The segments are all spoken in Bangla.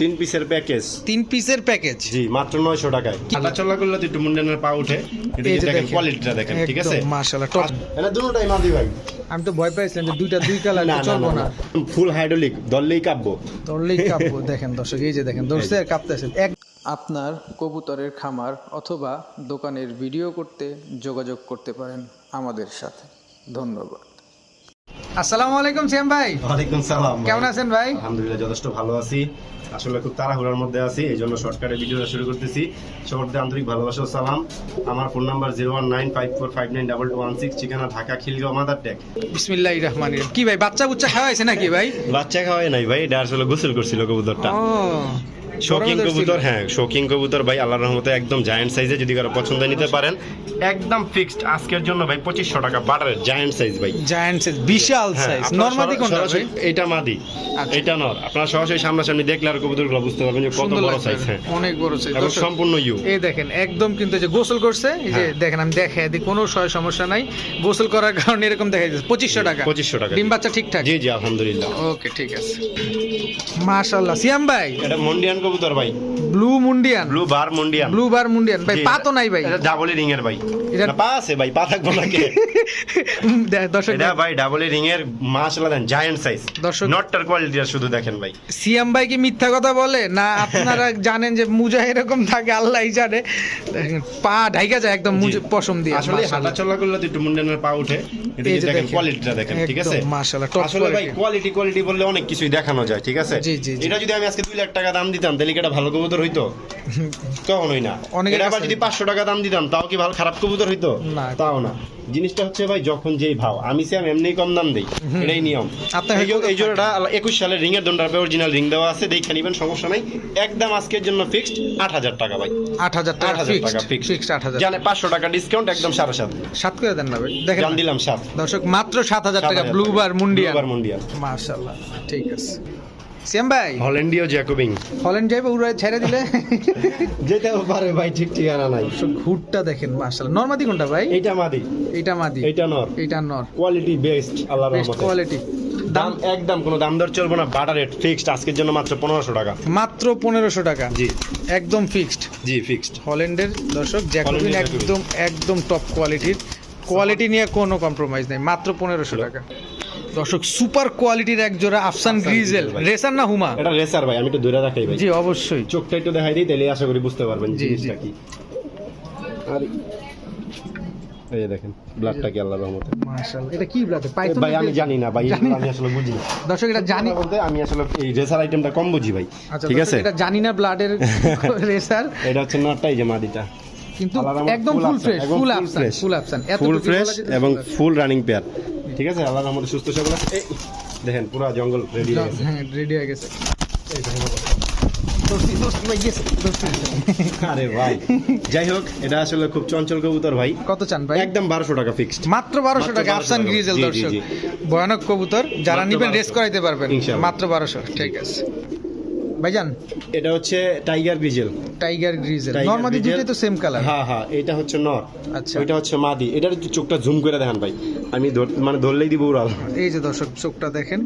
তিন পিসের প্যাকেজ। তিন পিসের প্যাকেজ? জি মাত্র নয়শো টাকায়। হাঁটা চলা করলে তো একটু মুন্ডানের পা উঠে। এটা দেখেন। কোয়ালিটিটা দেখেন ঠিক আছে? মাশাআল্লাহ টপ এটা দুটোটাই মাদি ভাই আমি তো ভয় পাইছিলাম যে দুইটা দুই কালার চলবো না ফুল হাইড্রোলিক দললেই কাঁপবো। দেখেন দর্শক এই যে দেখেন দর্শক কাঁপতেছে এক আপনার কবুতরের খামার অথবা দোকানের ভিডিও করতে যোগাযোগ করতে পারেন আমাদের সাথে। ধন্যবাদ। আসসালামু আলাইকুম শ্যাম ভাই। ওয়ালাইকুম সালাম কেমন আছেন ভাই? আলহামদুলিল্লাহ যথেষ্ট ভালো আছি। আসলে খুব তাড়াহুড়ার মধ্যে আছি এই জন্য শর্টকাটে ভিডিওটা শুরু করতেছি। সবার আন্তরিক ভালোবাসা ও সালাম। আমার phone number zero one nine five four five nine double two one six ঠিকানা ঢাকা খিলগাঁও মাদার টেক। বিসমিল্লাহির রহমানির রহিম। কি ভাই বাচ্চা বুচ্চা খাওয়াইছে নাকি ভাই? বাচ্চা খাওয়াই নাই ভাই এটা আসলে গোসল করছিল কবুতরটা। শৌকিং কবুতর হ্যাঁ শৌকিং কবুতর ভাই আল্লাহর রহমতে একদম জায়ান্ট সাইজে যদি কারও পছন্দ নিতে পারেন। একদম ফিক্সড আজকের জন্য ভাই পঁচিশশো টাকা বাটারের জায়ান্ট সাইজ ভাই। জায়ান্ট সাইজ বিশাল হ্যাঁ, সাইজ নরমাদি কোনটা ভাই? এইটা মাদি আচ্ছা। এটা নর। আপনারা সরাসরি সামনাসামনি দেখলে আর কবুতরগুলো বুঝতে পারবেন যে কত বড় সাইজ হ্যাঁ। অনেক বড় সাইজ এবং সম্পূর্ণ ইউ এই দেখেন একদম কিন্তু যে গোসল করছে এই যে হ্যাঁ। দেখেন আমি দেখে দিই কোনো সয় সমস্যা নাই। গোসল করার কারণে এরকম দেখা যাচ্ছে। পঁচিশশো টাকা। পঁচিশশো টাকা। ডিম বাচ্চা ঠিকঠাক? জি জি আলহামদুলিল্লাহ। ওকে ঠিক আছে। মাশাআল্লাহ। সিয়াম ভাই? এটা মন্ডিয়ান কবুতর ভাই। ব্লু মুন্ডিয়ান? ব্লু বার মন্ডিয়ান। Blue bar মুন্ডিয়ান। ভাই পা তো নাই ভাই। এটা ডাবল রিং এর ভাই। এটা- পা আছে ভাই পা থাকব নাকি দর্শক এটা ভাই। ডাবল রিং এর মাশাআল্লাহ দেন জায়ান্ট সাইজ দর্শক- নটটার কোয়ালিটি শুধু দেখেন ভাই। সিয়াম ভাই কি মিথ্যা কথা বলে? না আপনারা জানেন যে মুজা এরকম থাকে আল্লাহই জানে। পা ঢাইকা যায় একদম মুজে পশম দিয়ে। আসলে হাঁটা চলা করলে তো একটু মুন্ডানের পা উঠে। এটা দেখেন। কোয়ালিটিটা দেখেন ঠিক আছে? মাশাআল্লাহ, আসলে ভাই কোয়ালিটি কোয়ালিটি বললে অনেক কিছুই দেখানো যায় ঠিক আছে। এটা যদি আমি আজকে দুই লাখ টাকা দাম দিতাম তাহলে কি এটা ভালো কবুতর হইতো? কখনোই না। অনেকের এটা আবার যদি পাঁচশো টাকা দাম দিতাম তাও কি ভালো খারাপ কবুতর হইতো? না। তাও না। জিনিসটা হচ্ছে ভাই যখন যেই ভাও আমি সে এমনি কম দাম দেই এটাই নিয়ম। এই জোড়াটা একুশ সালের রিং এর দন্ডার অরিজিনাল রিং দেওয়া আছে দেখে নিবেন সমস্যা নাই। একদম আজকের জন্য ফিক্সড আট হাজার টাকা ভাই। আট হাজার আট টাকা হাজার টাকা ফিক্সড আট হাজার জানে পাঁচশো টাকা ডিসকাউন্ট একদম সাড়ে সাত। সাত করে দেন না ভাই দেখেন দিলাম সাত। দর্শক মাত্র সাত হাজার টাকা ব্লু বার মুন্ডিয়ান। ব্লুবার মুন্ডিয়ান। মাশাআল্লাহ ঠিক আছে। সিয়াম ভাই। হল্যান্ডীয় জ্যাকোবিং। হলেন যাইবে উড়ায় ছেড়ে দিলে। যেতেও পারে ভাই ঠিক ঠিকানা নাই। ঘুরটা দেখেন মাশাআল্লাহ। নরমাদি কোনটা ভাই? এইটা মাদি। এইটা মাদি। এইটা নর। এইটা নর। কোয়ালিটি বেস্ট আল্লাহর রহমতে। কোয়ালিটি দাম একদম কোনো দাম দর চলবে না বাটার রেট ফিক্সড আজকের জন্য মাত্র পনেরোশো টাকা। মাত্র পনেরোশো টাকা। জি। একদম ফিক্সড জি ফিক্সড হল্যান্ডের দর্শক জ্যাকোবিন একদম একদম টপ কোয়ালিটির কোয়ালিটি নিয়ে কোনো কম্প্রোমাইজ নেই। মাত্র পনেরোশো টাকা। দর্শক সুপার কোয়ালিটির এক জোড়া আফসান গ্রিজেল। রেসার না হুমা? এটা রেসার ভাই আমি একটু দূরে রাখাই ভাই। জি অবশ্যই। চোখটা একটু দেখাই দিই তাহলে আশা করি বুঝতে পারবেন জিনিসটা। কি। আর এই দেখেন ব্লাডটা কি আল্লাহর রহমতে। মাশাআল্লাহ এটা কি ব্লাড পাইথন ভাই আমি জানি না ভাই। আমি আসলে বুঝি না। দর্শক এটা জানি বলতে আমি আসলে এই রেসার আইটেমটা কম বুঝি ভাই আচ্ছা ঠিক আছে? এটা জানি না ব্লাডের রেসার। এটা হচ্ছে নটটাই যে মাদিটা কিন্তু একদম ফুল ফ্রেশ ফুল আফসান ফুল আফসান। ফুল ফ্রেশ এবং ফুল রানিং পেয়ার ঠিক আছে? আল্লাহ রহমতে সুস্থ সবল আছে? এই দেখেন পুরো জঙ্গল রেডি হয়ে গেছে। হ্যাঁ রেডি হয়ে গেছে। ভাই গেছে দোস্তি আরে ভাই যাই হোক এটা আসলে খুব চঞ্চল কবুতর ভাই। কত চান ভাই? একদম বারোশো টাকা ফিক্সড মাত্র বারোশো টাকা আফসান। গ্রিজেল দর্শক। ভয়ানক কবুতর। যারা নিবেন 1200 রেস করাইতে পারবেন। মাত্র বারোশো ঠিক আছে। ভাইজান? এটা হচ্ছে tiger grizzle tiger grizzle Tiger দুটোই তো সেম কালার হ্যাঁ হ্যাঁ এটা হচ্ছে নর আচ্ছা। ওইটা হচ্ছে মাদি। এটার চোখটা জুম করে দেখান ভাই। আমি মানে ধরলেই দিব উড়াল। এই যে দর্শক চোখটা দেখেন।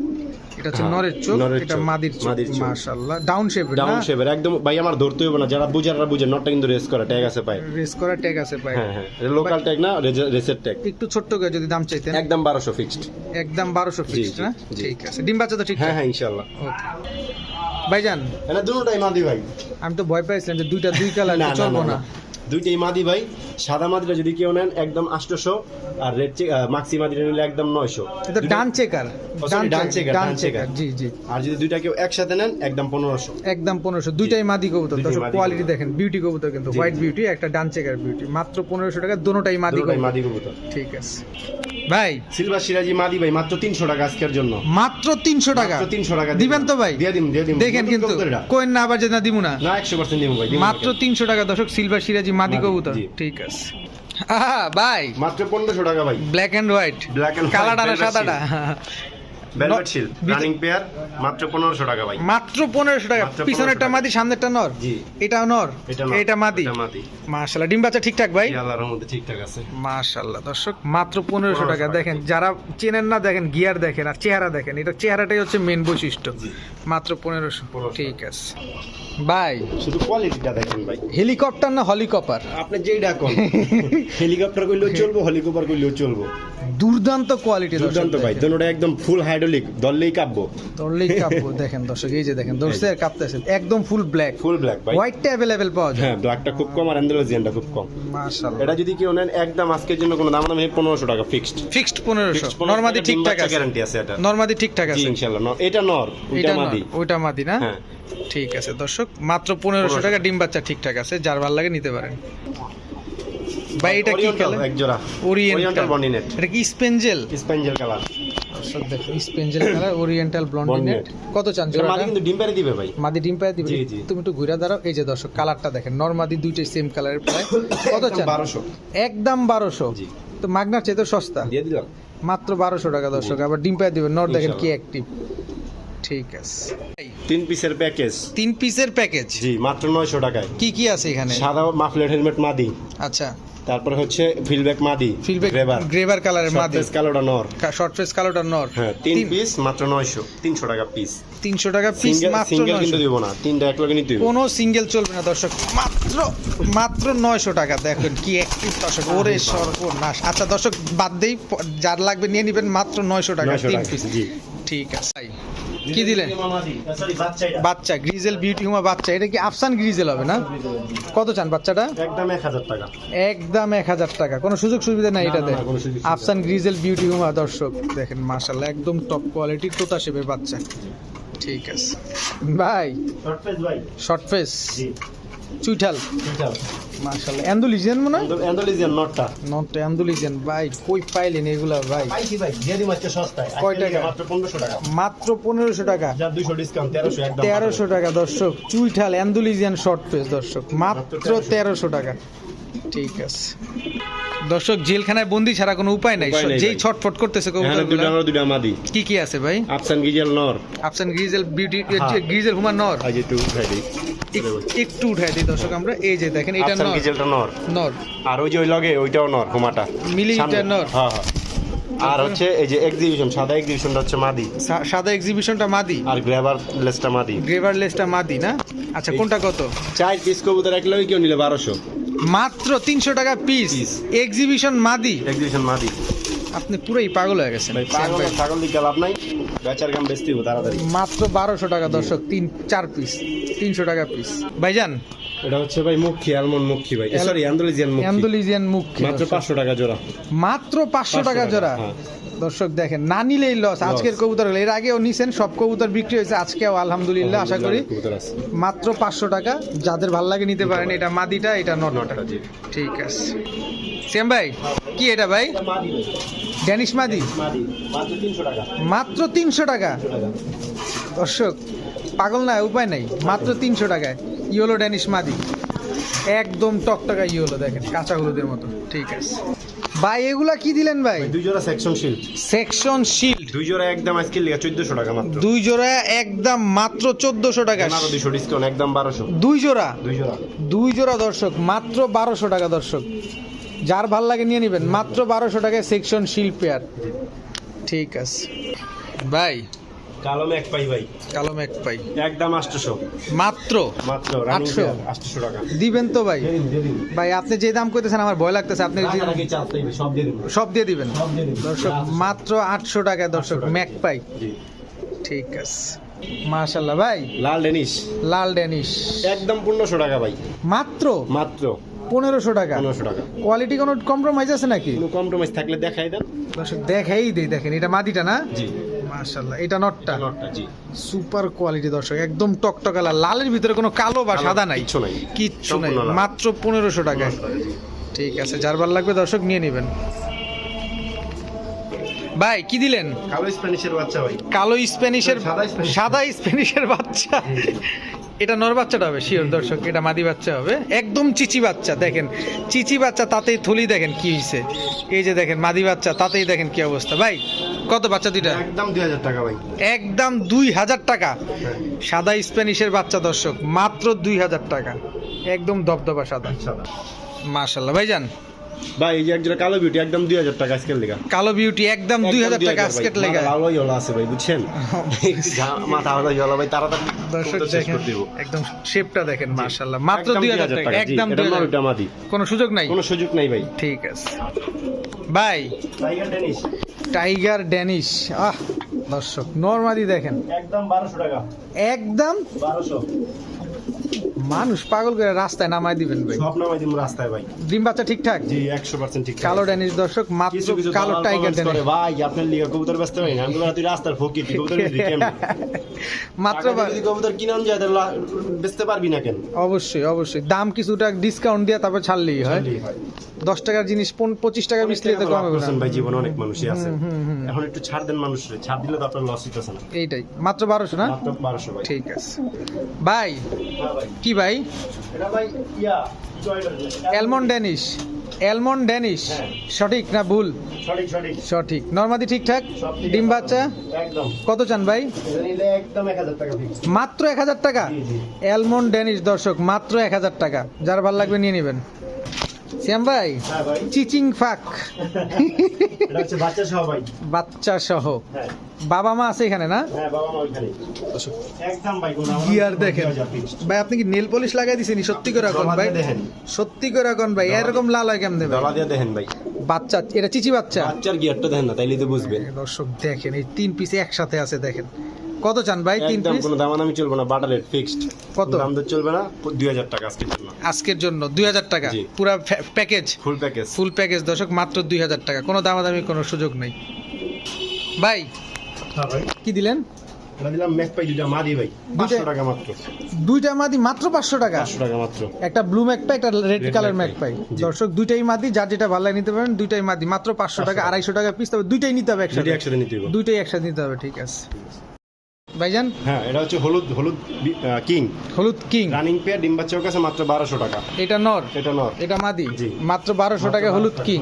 এটা হচ্ছে হ্যাঁ, নরের চোখ। এটা মাদির চোখ। মাশাআল্লাহ। ডাউন শেপ ডাউন শেপের একদম ভাই আমার ধরতে হবে না। যারা বুঝে বুঝারা বুঝে। নটটা কিন্তু রেস করে ট্যাগ আছে পায়। রেস করা ট্যাগ আছে পায়। হ্যাঁ হ্যাঁ। লোকাল ট্যাগ না রেসের ট্যাগ একটু ছোট্ট করে যদি দাম চাইতেন। একদম বারোশো ফিক্সড একদম বারোশো ফিক্সড জি, না? ঠিক আছে। ডিম বাচ্চা তো ঠিক হ্যাঁ হ্যাঁ ইনশাল্লাহ ওকে ভাইজান। এটা দুটোটাই মাদি ভাই। আমি তো ভয় পাইছিলাম যে দুইটা দুই কালার চলবো না দুইটাই মাদি ভাই। সাদা মাদিটা যদি কেউ নেন একদম আটশোশো। আর রেড মাক্সি মাদিটা নিলে একদম নয়শো। এটা dun checker dun checker, dun checker জি জি। আর যদি দুইটা কেউ একসাথে নেন একদম পনেরোশো। একদম পনেরোশো। দুইটাই মাদি কবুতর। দর্শক কোয়ালিটি দেখেন বিউটি কবুতর কিন্তু হোয়াইট বিউটি একটা ডান চেকার বিউটি মাত্র পনেরোশো টাকা মাদি দুটোটাই কবুতর। মাদি কবুতর। ঠিক আছে। ভাই। সিলভার সিরাজি মাদি ভাই মাত্র তিনশো টাকা আজকের জন্য। মাত্র তিনশো টাকা। তিনশো 300 টাকা দিবেন। তো ভাই? দিয়ে দিন দিয়ে দিন দেখেন কিন্তু কোয়েন না আবার যেটা দিমু না। না একশো পার্সেন্ট দিব ভাই মাত্র ভাই। তিনশো টাকা দর্শক সিলভার সিরাজি মাদি কবুতর। ঠিক আছে। ভাই। মাত্র পনেরোশো টাকা ভাই। Black and white black and কালাটা না সাদাটা। ভেলভেট শিল রানিং পেয়ার মাত্র পনেরোশো টাকা ভাই। মাত্র পনেরোশো টাকা। পিছনেরটা মাদি সামনেরটা নর? জি। এটা নর এটা মাদি? এটা মাদি। মাশাল্লাহ ডিম বাচ্চা ঠিকঠাক ভাই? আল্লাহর মধ্যে ঠিকঠাক আছে। মাশাল্লাহ দর্শক মাত্র পনেরোশো 1500 টাকা। দেখেন যারা চেনেন না দেখেন গিয়ার দেখেন আর চেহারা দেখেন এটা চেহারাটাই হচ্ছে মেন বৈশিষ্ট্য। মাত্র পনেরোশো। 1500 ঠিক আছে। ভাই শুধু কোয়ালিটিটা দেখেন ভাই। হেলিকপ্টার না হলিকপার আপনি যেই ডাকুন হেলিকপ্টার করলেও চলবো হেলিকপ্টার করলেও চলবো। দুর্দান্ত কোয়ালিটি দুর্দান্ত ভাই দুটোটা একদম ফুল হাইড্রোলিক দললেই কাব্য। ধরলেই কাঁপবো দেখেন দর্শক এই যে দেখেন দর্শক কাঁপতেছে একদম ফুল ব্ল্যাক ফুল ব্ল্যাক ভাই। হোয়াইটটা অ্যাভেলেবেল পাওয়া যায়। হ্যাঁ ব্ল্যাকটা খুব কম আর অ্যান্ডালোজিয়ানটা খুব কম। মাশাল্লাহ এটা যদি কেউ নেন একদম আজকের জন্য কোনো দাম দাম পনেরোশো টাকা ফিক্সড ফিক্সড পনেরোশো। নর্মাদি ঠিকঠাক আছে। গ্যারান্টি আছে এটা। নর্মাদি ঠিকঠাক আছে। ইনশাআল্লাহ এটা নর এটা মাদি। ওইটা মাদি না? হ্যাঁ। ঠিক আছে দর্শক মাত্র পনেরোশো টাকা ডিম বাচ্চা ঠিকঠাক আছে যার ভালো লাগে নিতে পারেন। ভাই এটা কি কালার এক জোড়া ওরিয়েন্টাল বন্ডিনেট এটা কি স্পেঞ্জেল স্পেঞ্জেল কালার দর্শক দেখুন spangle colour oriental blondinette Blondinet। কত চান মাদি কিন্তু ডিম পেরে দিবে ভাই। মাদি ডিম দিবে। তুমি একটু ঘুরে দাঁড়াও। এই যে দর্শক কালারটা দেখেন নরমাদি দুইটাই সেম কালারের প্রায়। কত চান? একদম জি। তো মাগনার চাইতে সস্তা। দিয়ে দিলাম। মাত্র বারোশো টাকা দর্শক আবার ডিম পায়ে দিবেন নর দেখেন কি। অ্যাক্টিভ ঠিক আছে। তিন পিসের প্যাকেজ তিন পিসের প্যাকেজ জি মাত্র নয়শো টাকায়। কি কি আছে এখানে? সাদা মাফলেট হেলমেট মাদি। আচ্ছা। তারপরে হচ্ছে ফিলব্যাক মাদি ফিলব্যাক গ্রেভার গ্রেভার কালারের মাদি। কালোটা নর শর্ট ফেস কালোটা নর হ্যাঁ তিন পিস মাত্র নয়শো। তিনশো টাকা পিস তিনশো টাকা পিস সিঙ্গেল মাত্র সিঙ্গেল কিন্তু দিব না। তিনটা এক লগে নিতে হইব। কোনো সিঙ্গেল চলবে না দর্শক। মাত্র মাত্র নয়শো টাকা। দেখেন কি অ্যাক্টিভ দর্শক। ওরে সর্বনাশ। আচ্ছা দর্শক বাদ দেই যার লাগবে নিয়ে নেবেন মাত্র নয়শো টাকা তিন পিস জি। ঠিক আছে। কি দিলেন বাচ্চা গ্রিজেল বিউটি হুমা বাচ্চা। এটা কি আফসান গ্রিজেল হবে না? কত চান বাচ্চাটা? একদম এক হাজার টাকা। একদম এক হাজার টাকা। কোনো সুযোগ সুবিধা নাই এটাতে? আফসান গ্রিজেল বিউটি হুমা দর্শক দেখেন মাশাল্লাহ একদম টপ কোয়ালিটির তোতা শেপের বাচ্চা। ঠিক আছে। ভাই। শর্ট ফেস চুইঠাল। মাশাআল্লাহ অ্যান্ডোলিজিয়ান মনে হয়? অ্যান্ডোলিজিয়ান নটটা। Not Andalusian. ভাই কই পাইলেন এগুলা ভাই? পাইছি ভাই দিয়ে দিম আজকে সস্তায়। কয় টাকা? মাত্র পনেরোশো টাকা। মাত্র 1500 টাকা? যা দুইশো ডিসকাউন্ট তেরোশো একদম 1300 টাকা দর্শক। চুইঠাল অ্যান্ডোলিজিয়ান শর্ট দর্শক। মাত্র তেরোশো টাকা। ঠিক আছে। দর্শক জেলখানায় বন্দি ছাড়া কোনো উপায় নাই। যেই ছটফট করতেছে কবুতরগুলো। দুইটা নর দুইটা মাদি। কি কি আছে ভাই? আফসান গিজেল নর। আফসান গ্রিজেল বিউটি হ্যাঁ। গ্রিজেল হুমার নর। আজ একটু রেডি এক- একটু উঠাই দিই দর্শক আমরা। এই যে দেখেন এটা আফসান নর। গিজেলটা নর। নর। আর ওই যে ওই লগে ওইটাও নর হুমাটা। মিলিমিটার সামনে। নর। হ্যাঁ হ্যাঁ। আর হচ্ছে এই যে এক্সিবিশন সাদা এক্সিবিশনটা হচ্ছে মাদি। সাদা এক্সিবিশনটা মাদি। আর গ্রেভার লেসটা মাদি। গ্রেভারলেসটা মাদি না? আচ্ছা কোনটা কত? চার পিস কবুতর এক লগে কেউ নিলে বারোশো। মাত্র তিনশো টাকা পিস এক্সিবিশন মাদি। এক্সিবিশন মাদি। আপনি পুরোই পাগল হয়ে গেছেন। পাগল ছাগল দিকে লাভ নাই। বেচার গাম বেচতে হইব তাড়াতাড়ি। মাত্র বারোশো টাকা দর্শক তিন চার পিস তিনশো টাকা পিস ভাইজান। এটা হচ্ছে ভাই মুখী আলমন মুখী ভাই। সরি অ্যান্ডোলিজিয়ান মুখী অ্যান্ডোলিজিয়ান মুখ মাত্র পাঁচশো টাকা জোড়া। মাত্র 500 টাকা জোড়া। হ্যাঁ। দর্শক দেখেন না নিলেই লস আজকের কবুতর এর আগেও নিছেন সব কবুতর বিক্রি হয়েছে আজকেও আলহামদুলিল্লাহ আশা করি। মাত্র পাঁচশো টাকা যাদের ভালো লাগে নিতে পারেন এটা মাদিটা এটা নটটা, ঠিক আছে। সেম ভাই কি এটা ভাই? ড্যানিশ মাদি? মাদি। মাত্র তিনশো টাকা। মাত্র তিনশো টাকা? দর্শক পাগল না উপায় নাই। মাত্র তিনশো টাকায় ইয়েলো ড্যানিশ মাদি। একদম টকটকা ইয়েলো দেখেন কাঁচা হলুদের মতো। ঠিক আছে। ভাই এগুলা কি দিলেন ভাই? দুই জোড়া সেকশন শিল্ড সেকশন শিল্ড দুই জোড়া একদম আজকে লিগা চোদ্দশো টাকা মাত্র। দুই জোড়া একদম মাত্র চোদ্দশো টাকা। পনেরো দুইশো ডিসকাউন্ট একদম বারোশো। দুই জোড়া? দুই জোড়া। দুই জোড়া দর্শক মাত্র বারোশো টাকা দর্শক। যার ভালো লাগে নিয়ে নেবেন। মাত্র বারোশো টাকায় সেকশন শিল্ড পেয়ার ঠিক আছে। ভাই কালো ম্যাক পাই ভাই। কালো ম্যাক পাই। একদম মাত্র? মাত্র রানিং 800 টাকা। দিবেন তো ভাই। ভাই আপনি যে দাম আমার ভয় লাগতেছে আপনি সব দিয়ে দিন সব দিয়ে দিবেন। দর্শক মাত্র আটশো টাকা দর্শক ম্যাক পাই। ঠিক আছে। ভাই। লাল ডেনিস লাল ড্যানিশ একদম পনেরোশো টাকা ভাই। মাত্র? মাত্র। পনেরোশো টাকা। পনেরোশো টাকা। কোয়ালিটি কোনো কম্প্রোমাইজ আছে নাকি? কম্প্রোমাইজ থাকলে দেখাই দেন। দেখাই দেই দেখেন এটা মাদিটা না? জি। মাশাল্লাহ এটা নটটা। নটটা জি। সুপার কোয়ালিটি দর্শক একদম টকটকা লাল। লালের ভিতরে কোনো কালো বা সাদা নাই। কিচ্ছু নাই। কিচ্ছু নাই মাত্র পনেরোশো টাকায়। ঠিক আছে যার ভালো লাগবে দর্শক নিয়ে নেবেন। ভাই কি দিলেন? কালো স্প্যানিশের বাচ্চা ভাই। কালো স্প্যানিশের সাদা স্প্যানিশ। সাদা স্প্যানিশের বাচ্চা। এটা নর বাচ্চাটা হবে শিওর দর্শক এটা মাদি বাচ্চা হবে। একদম চিচি বাচ্চা দেখেন চিচি বাচ্চা তাতেই থলি দেখেন কি হয়েছে এই যে দেখেন মাদি বাচ্চা তাতেই দেখেন কি অবস্থা। ভাই কত বাচ্চা দুইটা? একদম দুই হাজার টাকা ভাই। একদম দুই হাজার টাকা। হ্যাঁ। সাদা স্প্যানিশের বাচ্চা দর্শক মাত্র দুই হাজার টাকা। একদম দবদবা সাদা। সাদা মাশাল্লাহ ভাইজান ভাই এই যে একজোড়া কালো বিউটি একদম দুই হাজার টাকা আজকের লেগা। কালো বিউটি একদম দুই হাজার টাকা আজকের লেগে। আলোই হলো আছে ভাই বুঝছেন? মাথা হলো ভাই তাড়াতাড়ি দর্শক দেখেন একদম শেপটা দেখেন মাত্র দুই হাজার টাকা একদম 2000 নরটা কোনো সুযোগ নাই? কোনো সুযোগ নাই ভাই। ঠিক আছে। ভাই। টাইগার টেনিস টাইগার ড্যানিশ আহ দর্শক নর্মাদি দেখেন। একদম বারোশো টাকা। একদম? বারোশো। মানুষ পাগল করে রাস্তায় নামাই দিবেন ভাই। সব নামাই দিব রাস্তায় ভাই। ডিম বাচ্চা ঠিকঠাক? জি একশো পার্সেন্ট ঠিক কালো ড্যানিশ দর্শক মাত্র কালো টাইগার ড্যানিশ। ভাই আপনার লিগা কবুতর ব্যস্ত হয় না আমি বললাম, রাস্তার ফকির কবুতর কেমনে? মাত্র যদি কবুতর কিনে আন যায় তাহলে বেচতে পারবি না কেন? অবশ্যই অবশ্যই। দাম কিছুটা ডিসকাউন্ট দিয়ে তারপর ছাড়লেই হয়। দশ টাকার জিনিস পঁচিশ টাকা বিচলে তো কমে করছেন ভাই জীবনে অনেক মানুষই আছে। এখন একটু ছাড় দেন মানুষরে। ছাড় দিলে তো আপনার লস হইতেছে না। এইটাই। মাত্র বারোশো না? মাত্র বারোশো ভাই। ঠিক আছে। ভাই হ্যাঁ ভাই। কি ভাই? এটা ভাই ইয়া অ্যালমন্ড ড্যানিশ। Almond Danish. হ্যাঁ। সঠিক না ভুল? সঠিক সঠিক। সঠিক। নর্মাদি ঠিকঠাক? ডিম বাচ্চা? একদম। কত চান ভাই? একদম এক হাজার টাকা মাত্র এক হাজার টাকা। অ্যালমন্ড ড্যানিশ দর্শক মাত্র এক হাজার টাকা। যার ভালো লাগবে নিয়ে নেবেন। শ্যাম ভাই। হ্যাঁ চিচিং ফাক বাচ্চা সহ ভাই। বাচ্চা সহ হ্যাঁ। বাবা মা আছে এখানে না? হ্যাঁ বাবা মা ওইখানে। একদম ভাই কোনো আমার গিয়ার দেখেন? ভাই আপনি কি নেল পলিশ লাগাই দিছেন? সত্যি করে এখন ভাই। দেখেন। সত্যি করে এখন ভাই। এরকম লাল হয় কেমন দেখেন ভাই। বাচ্চা এটা চিচি বাচ্চা? বাচ্চার গিয়ারটা দেখেন না তাইলে তো বুঝবেন। দর্শক দেখেন এই তিন পিস একসাথে আছে দেখেন। কত চান ভাই? তিন পিস কোনো দামাদামি চলবে না বাটার রেট ফিক্সড কত? দাম দর চলবে না দুই হাজার টাকা আজকের জন্য। আজকের জন্য দুই হাজার টাকা? জি। পুরো package full package full package দর্শক মাত্র দুই হাজার টাকা। কোনো দামাদামি কোনো সুযোগ নাই। ভাই হ্যাঁ ভাই। কি দিলেন? এটা দিলাম ম্যাক পাই দুইটা মাদি ভাই পাঁচশো টাকা মাত্র। দুইটা মাদি মাত্র পাঁচশো টাকা? পাঁচশো টাকা মাত্র। একটা ব্লু ম্যাক পাই একটা রেড কালার ম্যাক পাই। দর্শক দুইটাই মাদি যার যেটা ভালো লাগে নিতে পারেন দুইটাই মাদি। মাত্র পাঁচশো টাকা টাকা। আড়াইশো টাকা পিস তবে দুইটাই নিতে হবে একসাথে। একসাথে নিতে হবে দুইটাই একসাথে নিতে হবে ঠিক আছে। ভাইজান? হ্যাঁ এটা হচ্ছে হলুদ হলুদ কিং। হলুদ কিং। রানিং পেয়ার ডিম্বা চৌক আছে মাত্র বারোশো টাকা। এটা নর? এটা নর। এটা মাদি? জি। মাত্র বারোশো টাকা হলুদ কিং?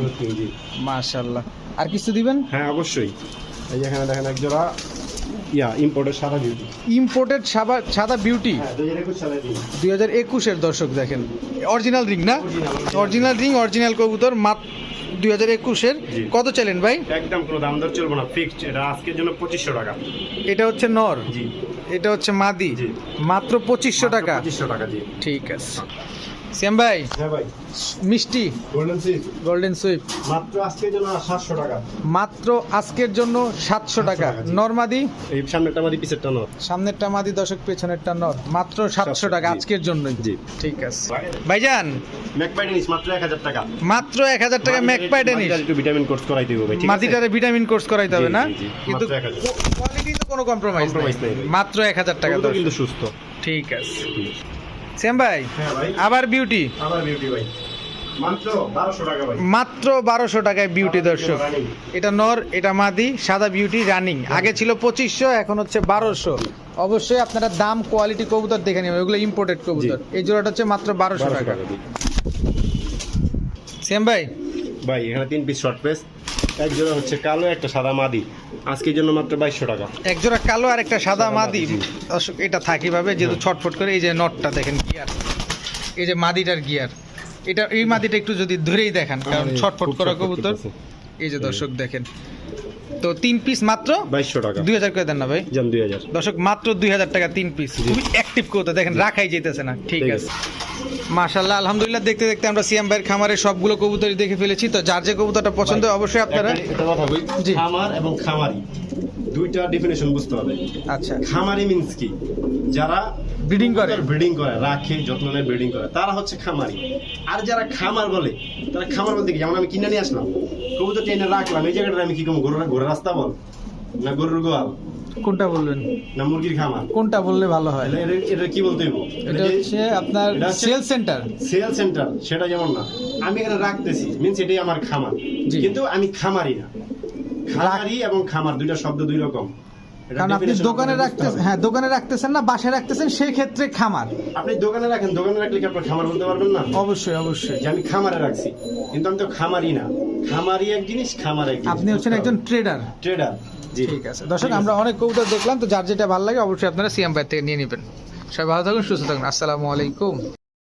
মাশাল্লাহ আর কিছু দিবেন? হ্যাঁ অবশ্যই। এই যে এখানে দেখেন এক জোড়া ইয়া ইম্পোর্টের সাদা বিউটি ইম্পোর্টেড সাদা সাদা বিউটি হ্যাঁ দুই হাজার একুশ সালে দিন দুই হাজার একুশের দর্শক দেখেন। অরিজিনাল রিং না? অরিজিনাল রিং অরিজিনাল কবুতর মাত্র দুই হাজার একুশের। কত চাইলেন ভাই? একদম কোনো দাম দর চলবে না ফিক্সড এটা আজকের জন্য পঁচিশশো টাকা। এটা হচ্ছে নর? জি। এটা হচ্ছে মাদি? জি। মাত্র পঁচিশশো টাকা? পঁচিশশো টাকা জি। ঠিক আছে। শ্যাম ভাই হ্যাঁ ভাই। মিষ্টি। গোল্ডেন সিপ গোল্ডেন সুইপ মাত্র আজকের জন্য সাতশো টাকা। মাত্র আজকের জন্য সাতশো টাকা। টাকা, নরমাদি এই সামনেটা আমাদের পিছেরটা নর। সামনেরটা মাদি দশক পেছনেরটা নর। মাত্র সাতশো 700 টাকা আজকের জন্যই। জি। ঠিক আছে। ভাইজান? ম্যাকপাই টেনিস মাত্র এক হাজার টাকা। মাত্র এক হাজার টাকা ম্যাকপাই ডেনিস মাদিটার একটু ভিটামিন কোর্স করাই দিব ভাই ঠিক আছে? মাদিটারে ভিটামিন কোর্স করাইতে হবে না? কিন্তু 1000 কোয়ালিটি তো কোনো কম্প্রোমাইজ নেই। মাত্র এক হাজার টাকা কবুতর কিন্তু সুস্থ। ঠিক আছে। শ্যাম ভাই? আবার বিউটি আবার বিউটি ভাই। মাত্র বারোশো টাকায় বিউটি দর্শক। এটা নর এটা মাদি সাদা বিউটি রানিং আগে ছিল পঁচিশশো এখন হচ্ছে বারোশো। অবশ্যই আপনারা দাম কোয়ালিটি কবুতর দেখে নেবেন। এগুলো ইম্পোর্টেড কবুতর। এই জোড়াটা হচ্ছে মাত্র বারোশো টাকা। শ্যাম ভাই? ভাই এখানে তিন পিস শর্ট পেস এক জোড়া হচ্ছে কালো একটা সাদা মাদি। আজকের জন্য মাত্র বাইশশো টাকা। এক জোড়া কালো আর একটা সাদা মাদি। এটা থাকি ভাবে যেহেতু ছটফট করে এই যে নটটা দেখেন গিয়ার। এই যে মাদিটার গিয়ার। এটা এই মাদিটা একটু যদি ধরেই দেখান কারণ ছটফট করা কবুতর। এই যে দর্শক দেখেন তো তিন পিস মাত্র? বাইশশো টাকা। দুই হাজার করে দেন না ভাই? জান দুই হাজার। দর্শক মাত্র দুই হাজার টাকা তিন পিস খুবই অ্যাক্টিভ করতে দেখেন রাখাই যেতেছে না। ঠিক আছে। মাশাল্লাহ আলহামদুলিল্লাহ দেখতে দেখতে আমরা সিএম ভাইয়ের খামারের সবগুলো কবুতরই দেখে ফেলেছি। তো যার যে কবুতরটা পছন্দ অবশ্যই আপনারা জি। খামার এবং খামারি। দুইটা ডেফিনেশন বুঝতে হবে। আচ্ছা। খামারি মিন্স কি? যারা ব্রিডিং করে। ব্রিডিং করে রাখে যত্ন নেয় ব্রিডিং করে। তারা হচ্ছে খামারি। আর যারা খামার বলে তারা খামার বলতে কি? যেমন আমি কিনে নিয়ে আসলাম কবুতর টেনে রাখলাম এই জায়গাটা আমি কি করব? গরুর গরুর রাস্তা বল? না গরুর গোয়াল? কোনটা বললেন না মুরগির খামার? কোনটা বললে ভালো হয়? এটা- কি বলতে হইব? এটা হচ্ছে আপনার সেল সেন্টার সেল সেন্টার সেটা যেমন না। আমি এখানে রাখতেছি মিন্স এটাই আমার খামার। কিন্তু আমি খামারি না। খামারি এবং খামার দুইটা শব্দ দুই রকম। কারণ আপনি দোকানে রাখতেছেন হ্যাঁ দোকানে রাখতেছেন না বাসায় রাখতেছেন সেই ক্ষেত্রে খামার। আপনি দোকানে রাখেন দোকানে রাখলে কি খামার বলতে পারবেন না? অবশ্যই অবশ্যই। যে আমি খামারে রাখছি কিন্তু আমি তো খামারই না। খামারই এক জিনিস খামার এক আপনি হচ্ছেন একজন ট্রেডার ট্রেডার ঠিক আছে। দর্শক আমরা অনেক কবুতর দেখলাম তো যার যেটা ভালো লাগে অবশ্যই আপনারা সিএম থেকে নিয়ে নেবেন। সবাই ভালো থাকুন সুস্থ থাকুন। আসসালামু আলাইকুম।